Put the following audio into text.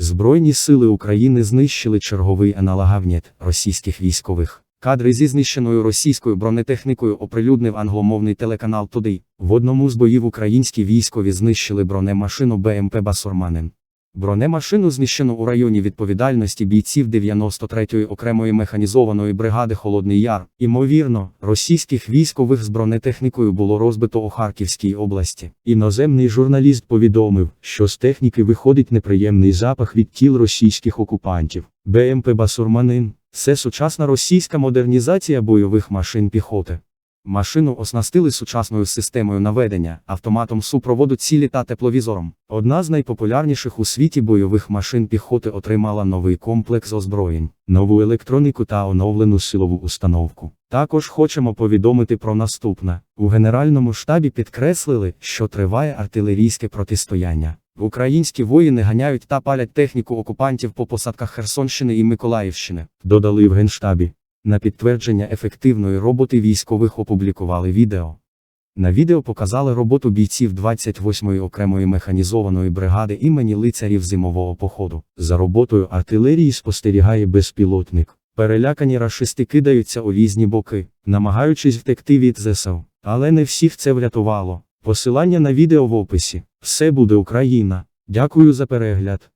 Збройні сили України знищили черговий аналогавніт російських військових. Кадри зі знищеною російською бронетехнікою оприлюднив англомовний телеканал Туди. В одному з боїв українські військові знищили бронемашину БМП Басурманин. Бронемашину знищено у районі відповідальності бійців 93-ї окремої механізованої бригади Холодний Яр. Імовірно, російських військових з бронетехнікою було розбито у Харківській області. Іноземний журналіст повідомив, що з техніки виходить неприємний запах від тіл російських окупантів. БМП Басурманин це сучасна російська модернізація бойових машин піхоти. Машину оснастили сучасною системою наведення, автоматом супроводу цілі та тепловізором. Одна з найпопулярніших у світі бойових машин піхоти отримала новий комплекс озброєнь, нову електроніку та оновлену силову установку. Також хочемо повідомити про наступне: у Генеральному штабі підкреслили, що триває артилерійське протистояння. Українські воїни ганяють та палять техніку окупантів по посадках Херсонщини і Миколаївщини, додали в Генштабі. На підтвердження ефективної роботи військових опублікували відео. На відео показали роботу бійців 28-ї окремої механізованої бригади імені лицарів зимового походу. За роботою артилерії спостерігає безпілотник. Перелякані рашисти кидаються у різні боки, намагаючись втекти від ЗСУ. Але не всіх це врятувало. Посилання на відео в описі. Все буде Україна. Дякую за перегляд.